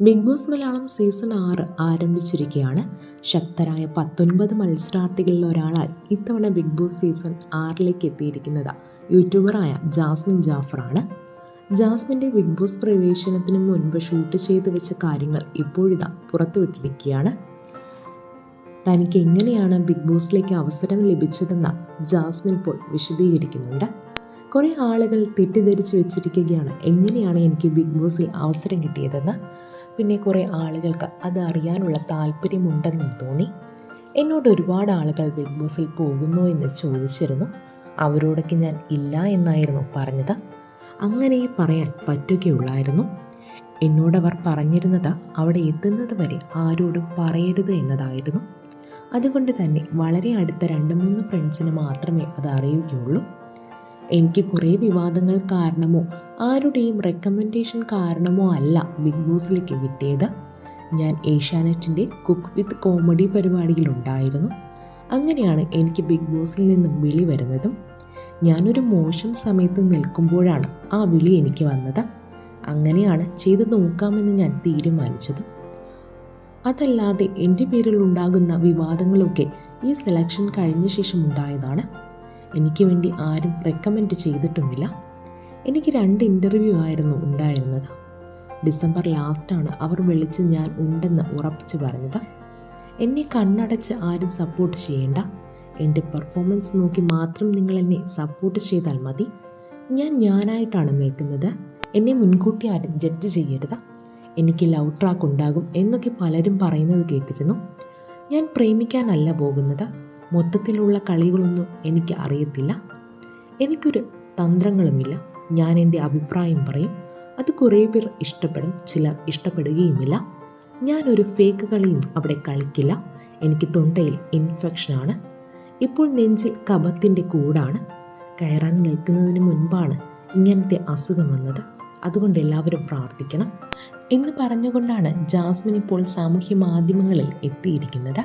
Big boss Malayalam season ആറ് ആരംഭിച്ചിരിക്കുകയാണ്. ശക്തരായ പത്തൊൻപത് മത്സരാർത്ഥികളിൽ ഒരാളായി ഇത്തവണ ബിഗ് ബോസ് സീസൺ ആറിലേക്ക് എത്തിയിരിക്കുന്നത് യൂട്യൂബറായ ജാസ്മിൻ ജാഫറാണ്. ജാസ്മിന്റെ ബിഗ് ബോസ് പ്രവേശനത്തിന് മുൻപ് ഷൂട്ട് ചെയ്തു വെച്ച കാര്യങ്ങൾ ഇപ്പോഴിതാ പുറത്തുവിട്ടിരിക്കുകയാണ്. തനിക്ക് എങ്ങനെയാണ് ബിഗ് ബോസിലേക്ക് അവസരം ലഭിച്ചതെന്ന് ജാസ്മിൻ ഇപ്പോൾ വിശദീകരിക്കുന്നുണ്ട്. കുറേ ആളുകൾ തെറ്റിദ്ധരിച്ച് വെച്ചിരിക്കുകയാണ് എങ്ങനെയാണ് എനിക്ക് ബിഗ് ബോസിൽ അവസരം കിട്ടിയതെന്ന്. പിന്നെ കുറേ ആളുകൾക്ക് അത് അറിയാനുള്ള താല്പര്യമുണ്ടെന്നും തോന്നി. എന്നോട് ഒരുപാട് ആളുകൾ ബിഗ് ബോസിൽ പോകുന്നു എന്ന് ചോദിച്ചിരുന്നു. അവരോടൊക്കെ ഞാൻ ഇല്ല എന്നായിരുന്നു പറഞ്ഞത്. അങ്ങനെ പറയാൻ പറ്റുകയുള്ളായിരുന്നു. എന്നോടവർ പറഞ്ഞിരുന്നത് അവിടെ എത്തുന്നത് വരെ ആരോടും പറയരുത് എന്നതായിരുന്നു. അതുകൊണ്ട് തന്നെ വളരെ അടുത്ത രണ്ട് മൂന്ന് ഫ്രണ്ട്സിന് മാത്രമേ അത് അറിയുകയുള്ളൂ. എനിക്ക് കുറേ വിവാദങ്ങൾ കാരണമോ ആരുടെയും റെക്കമെൻഡേഷൻ കാരണമോ അല്ല ബിഗ് ബോസിലേക്ക് കിട്ടിയത് ഞാൻ ഏഷ്യാനെറ്റിന്റെ കുക്ക് വിത്ത് കോമഡി പരിപാടിയിലുണ്ടായിരുന്നു. അങ്ങനെയാണ് എനിക്ക് ബിഗ് ബോസിൽ നിന്നും വിളി വരുന്നതും. ഞാനൊരു മോശം സമയത്ത് നിൽക്കുമ്പോഴാണ് ആ വിളി എനിക്ക് വന്നത്. അങ്ങനെയാണ് ചെയ്ത് നോക്കാമെന്ന് ഞാൻ തീരുമാനിച്ചത്. അതല്ലാതെ എന്റെ പേരിൽ ഉണ്ടാകുന്ന വിവാദങ്ങളൊക്കെ ഈ സെലക്ഷൻ കഴിഞ്ഞ ശേഷം ഉണ്ടായതാണ്. എനിക്ക് വേണ്ടി ആരും റെക്കമെൻഡ് ചെയ്തിട്ടുമില്ല. എനിക്ക് രണ്ട് ഇന്റർവ്യൂ ആയിരുന്നു ഉണ്ടായിരുന്നത്. ഡിസംബർ ലാസ്റ്റാണ് അവർ വിളിച്ച് ഞാൻ ഉണ്ടെന്ന് ഉറപ്പിച്ച് പറഞ്ഞത്. എന്നെ കണ്ണടച്ച് ആരും സപ്പോർട്ട് ചെയ്യേണ്ട. എന്റെ പെർഫോമൻസ് നോക്കി മാത്രം നിങ്ങൾ എന്നെ സപ്പോർട്ട് ചെയ്താൽ മതി. ഞാൻ ഞാനായിട്ടാണ് നിൽക്കുന്നത്. എന്നെ മുൻകൂട്ടി ആരും ജഡ്ജ് ചെയ്യരുത്. എനിക്ക് ലവ് ട്രാക്ക് ഉണ്ടാകും എന്നൊക്കെ പലരും പറയുന്നത് കേട്ടിരുന്നു. ഞാൻ പ്രേമിക്കാനല്ല പോകുന്നത്. മൊത്തത്തിലുള്ള കളികളൊന്നും എനിക്ക് അറിയത്തില്ല. എനിക്കൊരു തന്ത്രങ്ങളുമില്ല. ഞാൻ എന്റെ അഭിപ്രായം പറയും. അത് കുറേ പേർ ഇഷ്ടപ്പെടും ചിലർ ഇഷ്ടപ്പെടുകയുമില്ല. ഞാനൊരു ഫേക്ക് കളിയും അവിടെ കളിക്കില്ല. എനിക്ക് തൊണ്ടയിൽ ഇൻഫെക്ഷനാണ് ഇപ്പോൾ നെഞ്ചിൽ കപത്തിന്റെ കൂടാണ്. കയറാൻ നിൽക്കുന്നതിന് മുൻപാണ് ഇങ്ങനത്തെ അസുഖം വന്നത്. അതുകൊണ്ട് എല്ലാവരും പ്രാർത്ഥിക്കണം. എന്ന് പറഞ്ഞുകൊണ്ടാണ് ജാസ്മിൻ ഇപ്പോൾ സാമൂഹ്യ മാധ്യമങ്ങളിൽ എത്തിയിരിക്കുന്നത്.